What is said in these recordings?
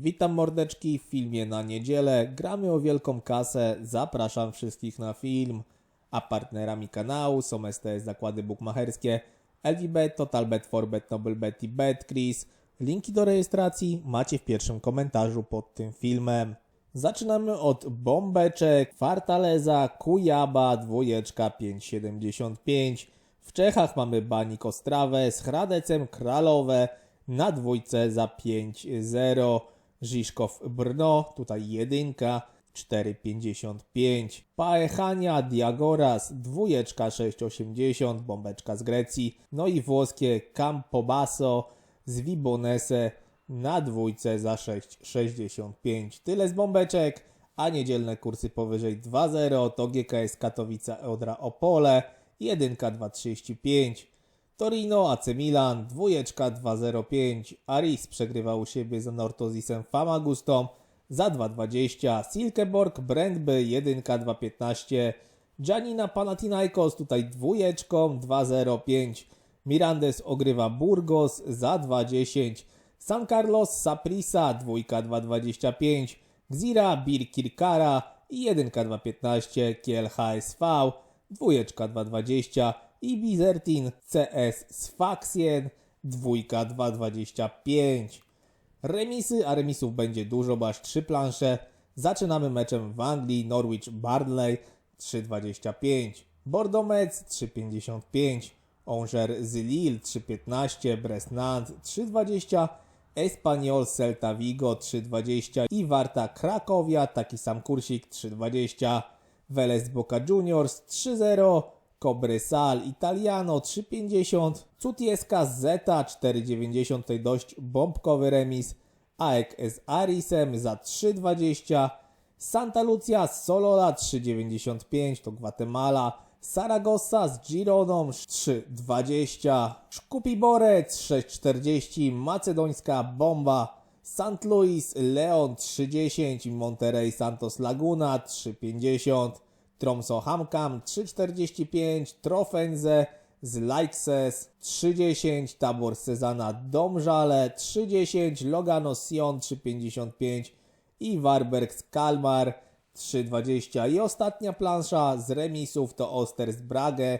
Witam mordeczki w filmie na niedzielę. Gramy o wielką kasę. Zapraszam wszystkich na film. A partnerami kanału są STS Zakłady Bukmacherskie, LVBet, TotalBet, Forbet, NobleBet i BetCris. Linki do rejestracji macie w pierwszym komentarzu pod tym filmem. Zaczynamy od bombeczek, Fartaleza, Kujaba, dwójeczka 5,75. W Czechach mamy Banik Ostrawę z Hradecem Kralowe na dwójce za 5,0. Żiszkow Brno, tutaj jedynka 4,55. Paechania Diagoras, dwójeczka 6,80. Bombeczka z Grecji. No i włoskie Campobasso z Vibonese na dwójce za 6,65. Tyle z bombeczek, a niedzielne kursy powyżej 2,0 to GKS Katowice Odra Opole 1 2,35. Torino AC Milan dwójeczka 2,05. Aris przegrywa u siebie za Nortozisem Famagustą za 2,20. Silkeborg Brandby 1 2,15. Giannina Panathinaikos tutaj dwójeczką 2,05. Mirandes ogrywa Burgos za 2,10. San Carlos Saprissa dwójka 2,25. Gzira Birkirkara i 1 2,15. Kiel HSV dwójeczka 2,20 i Bizertin CS Sfaxien dwójka 2,25. Remisy, a remisów będzie dużo, bo aż 3 plansze. Zaczynamy meczem w Anglii Norwich Bardley 3,25. Bordeaux Metz 3,55. Angers z Lille 3,15. Brest Nantes 3,20. Espanyol Celta Vigo 3,20 i Warta Krakowia, taki sam kursik 3,20. Velez Boca Juniors 3-0, Cobresal Italiano 3,50, Cutieska Zeta 4,90, tutaj dość bombkowy remis, AEK z Arisem za 3,20, Santa Lucia Solola 3,95, to Guatemala, Saragossa z Gironą 3,20, Szkupiborec 6,40, Macedońska Bomba St. Louis Leon 3,10, Monterey Santos Laguna 3,50, Tromso Hamkam 3,45, Trofenze z Leixes 3,10, Tabor Sezana Domżale 3,10, Logano Sion 3,55 i Warberg z Kalmar 3,20 i ostatnia plansza z remisów to Oster z Brage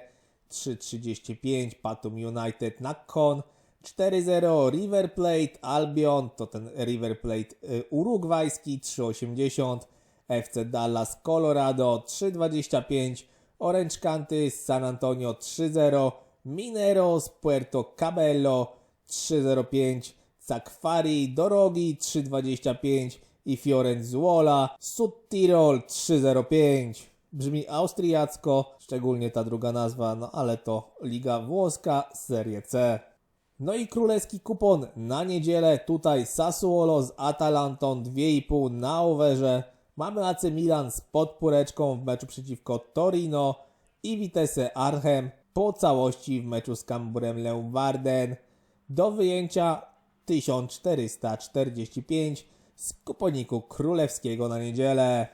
3,35, Patum United na Kon 4-0 River Plate Albion, to ten River Plate y, urugwajski 3,80, FC Dallas Colorado 3,25, Orange County z San Antonio 3-0, Mineros Puerto Cabello 3,05, Sakfari Dorogi 3,25 i Fiorenzuola Sud Tirol 3,05. Brzmi austriacko, szczególnie ta druga nazwa, no ale to Liga Włoska, Serie C. No i królewski kupon na niedzielę. Tutaj Sassuolo z Atalantą 2,5 na overze. Mamy AC Milan z podpóreczką w meczu przeciwko Torino i Vitesse Arnhem po całości w meczu z Camburem Leeuwarden. Do wyjęcia 1445 z kuponiku królewskiego na niedzielę.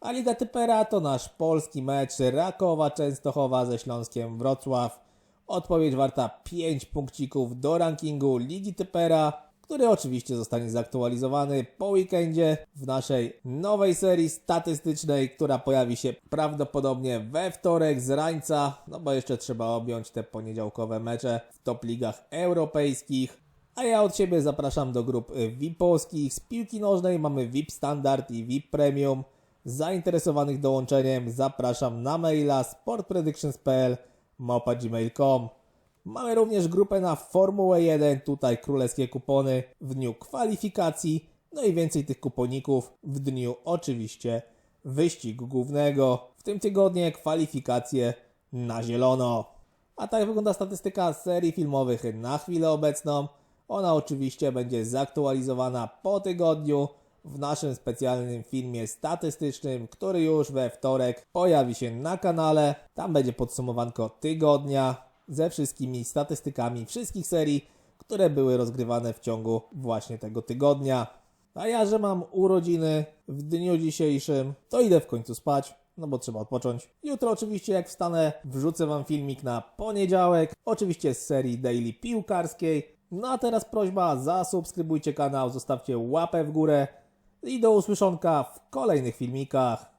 A Liga Typera to nasz polski mecz Rakowa Częstochowa ze Śląskiem Wrocław. Odpowiedź warta 5 punkcików do rankingu Ligi Typera, który oczywiście zostanie zaktualizowany po weekendzie w naszej nowej serii statystycznej, która pojawi się prawdopodobnie we wtorek z rańca, no bo jeszcze trzeba objąć te poniedziałkowe mecze w top ligach europejskich. A ja od siebie zapraszam do grup VIP-owskich. Z piłki nożnej mamy VIP Standard i VIP Premium. Zainteresowanych dołączeniem zapraszam na maila sportpredictions.pl małpa.gmail.com. Mamy również grupę na Formułę 1, tutaj królewskie kupony w dniu kwalifikacji, no i więcej tych kuponików w dniu oczywiście wyścigu głównego. W tym tygodniu kwalifikacje na zielono. A tak wygląda statystyka serii filmowych na chwilę obecną. Ona oczywiście będzie zaktualizowana po tygodniu w naszym specjalnym filmie statystycznym, który już we wtorek pojawi się na kanale. Tam będzie podsumowanko tygodnia ze wszystkimi statystykami wszystkich serii, które były rozgrywane w ciągu właśnie tego tygodnia. A ja, że mam urodziny w dniu dzisiejszym, to idę w końcu spać, no bo trzeba odpocząć. Jutro oczywiście jak wstanę, wrzucę Wam filmik na poniedziałek, oczywiście z serii daily piłkarskiej, No a teraz prośba, zasubskrybujcie kanał, zostawcie łapę w górę i do usłyszonka w kolejnych filmikach.